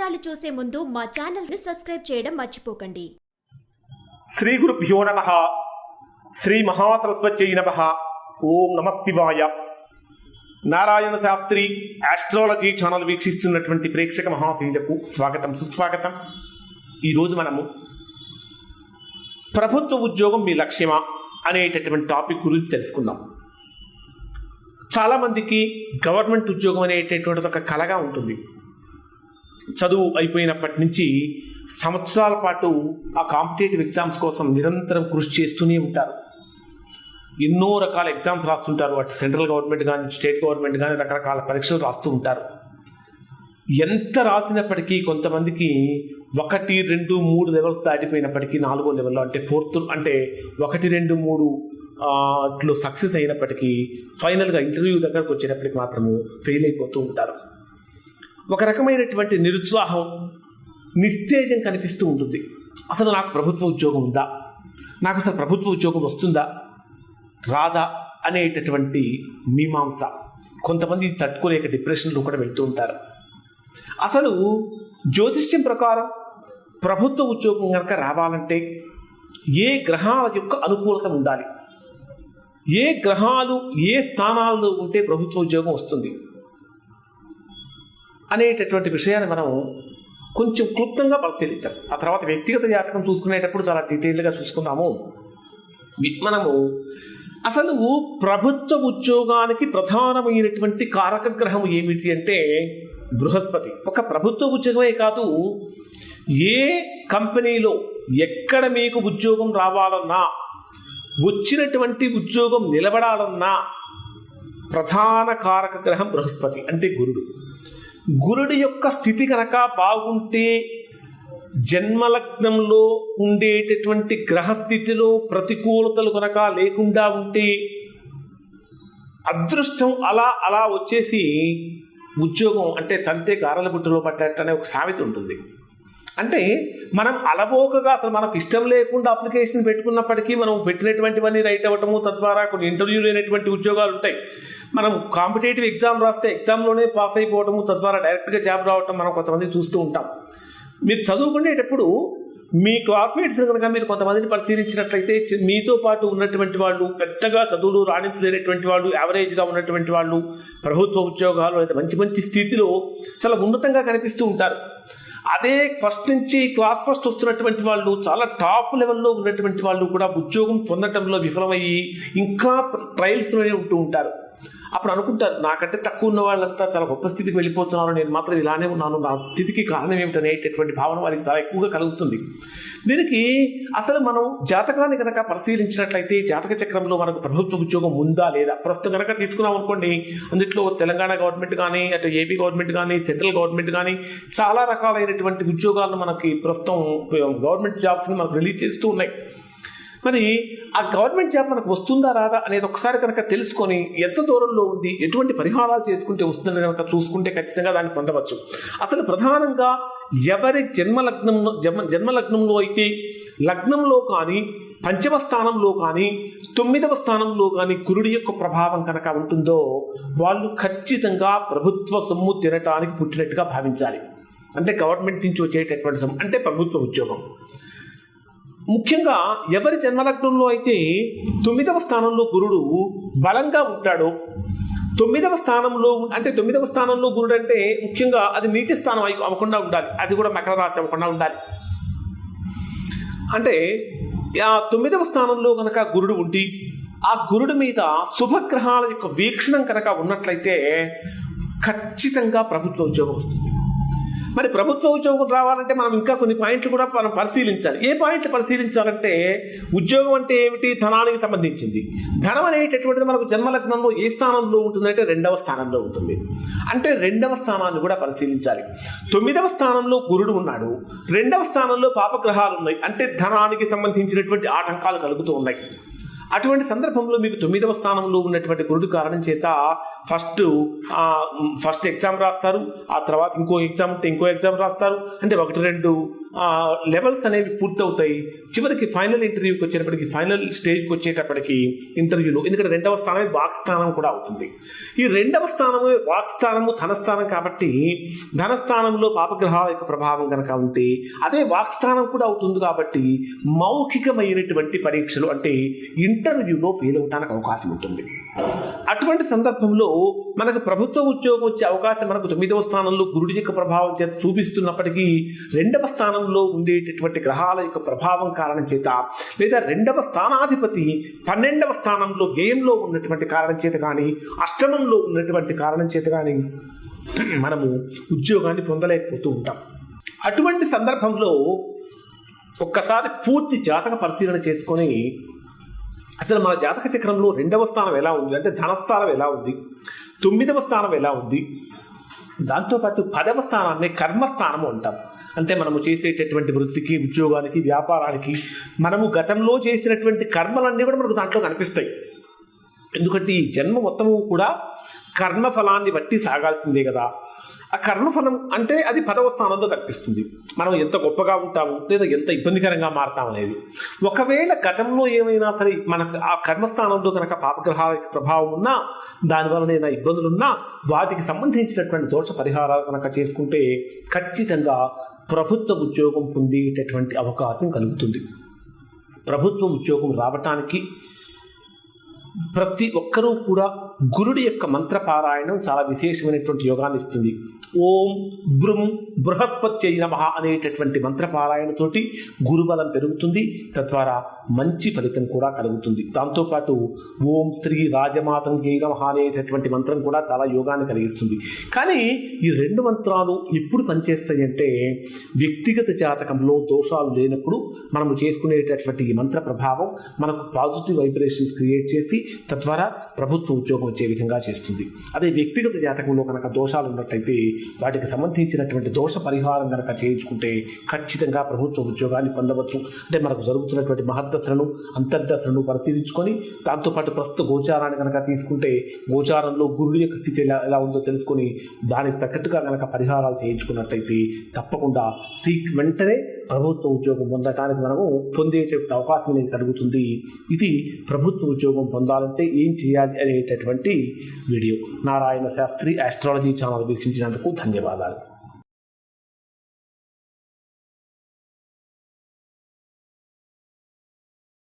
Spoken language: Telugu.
వివరాలు చూసే ముందు మా ఛానల్ని సబ్స్క్రైబ్ చేయడం మర్చిపోకండి. శ్రీ గురుభ్యో నమ. శ్రీ మహాసరస్వత్యై నమ. ఓం నమ శివాయ. నారాయణ శాస్త్రి ఆస్ట్రాలజీ ఛానల్ వీక్షిస్తున్నటువంటి ప్రేక్షక మహాశీలకు స్వాగతం సుస్వాగతం. ఈరోజు మనము ప్రభుత్వ ఉద్యోగం మీ లక్ష్యమా అనేటటువంటి టాపిక్ గురించి తెలుసుకుందాం. చాలామందికి గవర్నమెంట్ ఉద్యోగం అనేటటువంటిది ఒక కలగా ఉంటుంది. చదువు అయిపోయినప్పటి నుంచి సంవత్సరాల పాటు ఆ కాంపిటేటివ్ ఎగ్జామ్స్ కోసం నిరంతరం కృషి చేస్తూనే ఉంటారు. ఎన్నో రకాల ఎగ్జామ్స్ రాస్తుంటారు. అటు సెంట్రల్ గవర్నమెంట్ కానీ స్టేట్ గవర్నమెంట్ కానీ రకరకాల పరీక్షలు రాస్తూ ఉంటారు. ఎంత రాసినప్పటికీ కొంతమందికి ఒకటి రెండు మూడు లెవెల్స్ దాటిపోయినప్పటికీ నాలుగో లెవెల్లో అంటే ఫోర్త్ అంటే ఒకటి రెండు మూడు ఆ, అట్లు సక్సెస్ అయినప్పటికీ ఫైనల్గా ఇంటర్వ్యూ దగ్గరకు వచ్చేటప్పటికి మాత్రము ఫెయిల్ అయిపోతూ ఉంటారు. ఒక రకమైనటువంటి నిరుత్సాహం నిస్తేజం కనిపిస్తూ ఉంటుంది. అసలు నాకు ప్రభుత్వ ఉద్యోగం ఉందా? నాకు అసలు ప్రభుత్వ ఉద్యోగం వస్తుందా? రాదా? అనేటటువంటి మీమాంస. కొంతమంది తట్టుకోలేక డిప్రెషన్లో కూడా వెళ్తూ ఉంటారు. అసలు జ్యోతిష్యం ప్రకారం ప్రభుత్వ ఉద్యోగం కనుక రావాలంటే ఏ గ్రహాల యొక్క అనుకూలత ఉండాలి? ఏ గ్రహాలు ఏ స్థానాల్లో ఉంటే ప్రభుత్వ ఉద్యోగం వస్తుంది? అనేటటువంటి విషయాన్ని మనం కొంచెం క్లుప్తంగా పరిశీలిద్దాం. ఆ తర్వాత వ్యక్తిగత జాతకం చూసుకునేటప్పుడు చాలా డీటెయిల్గా చూసుకుందాము. మనము అసలు ప్రభుత్వ ఉద్యోగానికి ప్రధానమైనటువంటి కారక గ్రహం ఏమిటి అంటే బృహస్పతి. ఒక ప్రభుత్వ ఉద్యోగమే కాదు ఏ కంపెనీలో ఎక్కడ మీకు ఉద్యోగం రావాలన్నా వచ్చినటువంటి ఉద్యోగం నిలబడాలన్నా ప్రధాన కారక గ్రహం బృహస్పతి అంటే గురుడు. గురుడి యొక్క స్థితి కనుక బాగుంటే జన్మలగ్నంలో ఉండేటటువంటి గ్రహస్థితిలో ప్రతికూలతలు కనుక లేకుండా ఉంటే అదృష్టం అలా అలా వచ్చేసి ఉద్యోగం అంటే తంతే గారల బుట్టలో పడ్డట్టు అనే ఒక సామెత ఉంటుంది. అంటే మనం అలవోకగా అసలు మనకు ఇష్టం లేకుండా అప్లికేషన్ పెట్టుకున్నప్పటికీ మనం పెట్టినటువంటివన్నీ రైట్ అవ్వటము తద్వారా కొన్ని ఇంటర్వ్యూ లేనటువంటి ఉద్యోగాలు ఉంటాయి. మనం కాంపిటేటివ్ ఎగ్జామ్ రాస్తే ఎగ్జామ్లోనే పాస్ అయిపోవటము తద్వారా డైరెక్ట్గా జాబ్ రావటం మనం కొంతమంది చూస్తూ ఉంటాం. మీరు చదువుకునేటప్పుడు మీ క్లాస్మేట్స్ కనుక మీరు కొంతమందిని పరిశీలించినట్లయితే మీతో పాటు ఉన్నటువంటి వాళ్ళు పెద్దగా చదువులు రాణించలేనటువంటి వాళ్ళు యావరేజ్గా ఉన్నటువంటి వాళ్ళు ప్రభుత్వ ఉద్యోగాలు లేదా మంచి మంచి స్థితిలో చాలా ఉన్నతంగా కనిపిస్తూ ఉంటారు. అదే ఫస్ట్ నుంచి క్లాస్ ఫస్ట్ వస్తున్నటువంటి వాళ్ళు చాలా టాప్ లెవెల్లో ఉన్నటువంటి వాళ్ళు కూడా ఉద్యోగం పొందటంలో విఫలమయ్యి ఇంకా ట్రయల్స్లోనే ఉంటూ ఉంటారు. అప్పుడు అనుకుంటారు నాకంటే తక్కువ ఉన్న వాళ్ళంతా చాలా గొప్ప స్థితికి వెళ్ళిపోతున్నారు నేను మాత్రం ఇలానే ఉన్నాను నా స్థితికి కారణం ఏమిటనేటటువంటి భావన వారికి చాలా ఎక్కువగా కలుగుతుంది. దీనికి అసలు మనం జాతకాన్ని కనుక పరిశీలించినట్లయితే జాతక చక్రంలో మనకు ప్రభుత్వ ఉద్యోగం ఉందా లేదా? ప్రస్తుతం కనుక తీసుకున్నాం అనుకోండి అందులో తెలంగాణ గవర్నమెంట్ కానీ అటు ఏపీ గవర్నమెంట్ కానీ సెంట్రల్ గవర్నమెంట్ కానీ చాలా రకాలైనటువంటి ఉద్యోగాలను మనకి ప్రస్తుతం గవర్నమెంట్ జాబ్స్ని మనకు రిలీజ్ చేస్తూ ఉన్నాయి. మరి ఆ గవర్నమెంట్ జాబ్ మనకు వస్తుందా రాదా అనేది ఒకసారి కనుక తెలుసుకొని ఎంత దూరంలో ఉంది ఎటువంటి పరిహారాలు చేసుకుంటే వస్తుందని కనుక చూసుకుంటే ఖచ్చితంగా దాన్ని పొందవచ్చు. అసలు ప్రధానంగా ఎవరి జన్మలగ్నంలో జన్మ జన్మలగ్నంలో అయితే లగ్నంలో కానీ పంచమ స్థానంలో కానీ తొమ్మిదవ స్థానంలో కానీ గురుడి యొక్క ప్రభావం కనుక ఉంటుందో వాళ్ళు ఖచ్చితంగా ప్రభుత్వ సొమ్ము తినటానికి పుట్టినట్టుగా భావించాలి. అంటే గవర్నమెంట్ నుంచి వచ్చేటటువంటి సొమ్ము అంటే ప్రభుత్వ ఉద్యోగం. ముఖ్యంగా ఎవరి జన్మలగ్నంలో అయితే తొమ్మిదవ స్థానంలో గురుడు బలంగా ఉంటాడో తొమ్మిదవ స్థానంలో అంటే తొమ్మిదవ స్థానంలో గురుడు అంటే ముఖ్యంగా అది నీచ స్థానం అయి అవ్వకుండా ఉండాలి. అది కూడా మకర రాశి అవ్వకుండా ఉండాలి. అంటే ఆ తొమ్మిదవ స్థానంలో కనుక గురుడు ఉండి ఆ గురుడు మీద శుభగ్రహాల యొక్క వీక్షణం కనుక ఉన్నట్లయితే ఖచ్చితంగా ప్రభుత్వ ఉద్యోగం వస్తుంది. మరి ప్రభుత్వ ఉద్యోగం రావాలంటే మనం ఇంకా కొన్ని పాయింట్లు కూడా మనం పరిశీలించాలి. ఏ పాయింట్లు పరిశీలించాలంటే ఉద్యోగం అంటే ఏమిటి? ధనానికి సంబంధించింది. ధనం అనేటటువంటిది మనకు జన్మలగ్నంలో ఏ స్థానంలో ఉంటుందంటే రెండవ స్థానంలో ఉంటుంది. అంటే రెండవ స్థానాన్ని కూడా పరిశీలించాలి. తొమ్మిదవ స్థానంలో గురుడు ఉన్నాడు. రెండవ స్థానంలో పాపగ్రహాలు ఉన్నాయి. అంటే ధనానికి సంబంధించినటువంటి ఆటంకాలు కలుగుతూ ఉన్నాయి. అటువంటి సందర్భంలో మీకు తొమ్మిదవ స్థానంలో ఉన్నటువంటి గురుడు కారణం చేత ఫస్ట్ ఫస్ట్ ఎగ్జామ్ రాస్తారు ఆ తర్వాత ఇంకో ఎగ్జామ్ ఉంటే ఇంకో ఎగ్జామ్ రాస్తారు అంటే ఒకటి రెండు లెవెల్స్ అనేవి పూర్తవుతాయి. చివరికి ఫైనల్ ఇంటర్వ్యూకి వచ్చేటప్పటికి ఫైనల్ స్టేజ్కి వచ్చేటప్పటికి ఇంటర్వ్యూలో ఎందుకంటే రెండవ స్థానమే వాక్ స్థానం కూడా అవుతుంది. ఈ రెండవ స్థానము వాక్ స్థానము ధనస్థానం కాబట్టి ధనస్థానంలో పాపగ్రహాల యొక్క ప్రభావం కనుక ఉంటే అదే వాక్ స్థానం కూడా అవుతుంది కాబట్టి మౌఖికమైనటువంటి పరీక్షలు అంటే ఇంటర్వ్యూలో ఫెయిల్ అవడానికి అవకాశం ఉంటుంది. అటువంటి సందర్భంలో మనకు ప్రభుత్వ ఉద్యోగం వచ్చే అవకాశం మనకు తొమ్మిదవ స్థానంలో గురుడి యొక్క ప్రభావం చేత చూపిస్తున్నప్పటికీ రెండవ స్థానం స్థానంలో ఉండేటటువంటి గ్రహాల యొక్క ప్రభావం కారణం చేత లేదా రెండవ స్థానాధిపతి పన్నెండవ స్థానంలో వ్యయంలో ఉన్నటువంటి కారణం చేత కానీ అష్టమంలో ఉన్నటువంటి కారణం చేత కానీ మనము ఉద్యోగాన్ని పొందలేకపోతూ ఉంటాం. అటువంటి సందర్భంలో ఒక్కసారి పూర్తి జాతక పరిశీలన చేసుకొని అసలు మన జాతక చక్రంలో రెండవ స్థానం ఎలా ఉంది? అంటే ధనస్థానం ఎలా ఉంది? తొమ్మిదవ స్థానం ఎలా ఉంది? దాంతోపాటు పదవ స్థానాన్ని కర్మస్థానము అంటాం. అంటే మనము చేసేటటువంటి వృత్తికి ఉద్యోగానికి వ్యాపారానికి మనము గతంలో చేసినటువంటి కర్మలన్నీ కూడా మనకు దాంట్లో కనిపిస్తాయి. ఎందుకంటే ఈ జన్మ మొత్తము కూడా కర్మఫలాన్ని బట్టి సాగాల్సిందే కదా. ఆ కర్మఫలం అంటే అది పదవ స్థానంలో కనిపిస్తుంది. మనం ఎంత గొప్పగా ఉంటాము లేదా ఎంత ఇబ్బందికరంగా మారతాం అనేది. ఒకవేళ గతంలో ఏమైనా సరే మనకు ఆ కర్మస్థానంలో కనుక పాపగ్రహాల ప్రభావం ఉన్నా దానివల్ల ఏదైనా ఇబ్బందులు ఉన్నా వాటికి సంబంధించినటువంటి దోష పరిహారాలు కనుక చేసుకుంటే ఖచ్చితంగా ప్రభుత్వ ఉద్యోగం పొందేటటువంటి అవకాశం కలుగుతుంది. ప్రభుత్వ ఉద్యోగం రావటానికి ప్రతి ఒక్కరూ కూడా గురుడి యొక్క మంత్రపారాయణం చాలా విశేషమైనటువంటి యోగాన్ని ఇస్తుంది. ఓం బృం బృహస్పత్యై నమ అనేటటువంటి మంత్రపారాయణతోటి గురుబలం పెరుగుతుంది. తద్వారా మంచి ఫలితం కూడా కలుగుతుంది. దాంతోపాటు ఓం శ్రీ రాజమాతంగై నమ అనేటటువంటి మంత్రం కూడా చాలా యోగాన్ని కలిగిస్తుంది. కానీ ఈ రెండు మంత్రాలు ఎప్పుడు పనిచేస్తాయంటే వ్యక్తిగత జాతకంలో దోషాలు లేనప్పుడు మనము చేసుకునేటటువంటి ఈ మంత్ర ప్రభావం మనకు పాజిటివ్ వైబ్రేషన్స్ క్రియేట్ చేసి తద్వారా ప్రభుత్వ ఉద్యోగం వచ్చే విధంగా చేస్తుంది. అదే వ్యక్తిగత జాతకంలో కనుక దోషాలు ఉన్నట్లయితే వాటికి సంబంధించినటువంటి దోష పరిహారం కనుక చేయించుకుంటే ఖచ్చితంగా ప్రభుత్వ ఉద్యోగాన్ని పొందవచ్చు. అంటే మనకు జరుగుతున్నటువంటి మహద్దశలను అంతర్దశలను పరిశీలించుకొని దాంతోపాటు ప్రస్తుత గోచారాన్ని కనుక తీసుకుంటే గోచారంలో గురుడు యొక్క స్థితి ఎలా ఎలా ఉందో తెలుసుకొని దానికి తగ్గట్టుగా కనుక పరిహారాలు చేయించుకున్నట్లయితే తప్పకుండా సీక్ వెంటనే ప్రభుత్వ ఉద్యోగం పొందడానికి మనము పొందేటటువంటి అవకాశం అనేది కలుగుతుంది. ఇది ప్రభుత్వ ఉద్యోగం పొందాలంటే ఏం చేయాలి అనేటటువంటి video. Narayana Shastri astrology channel వీక్షించినందుకు ధన్యవాదాలు.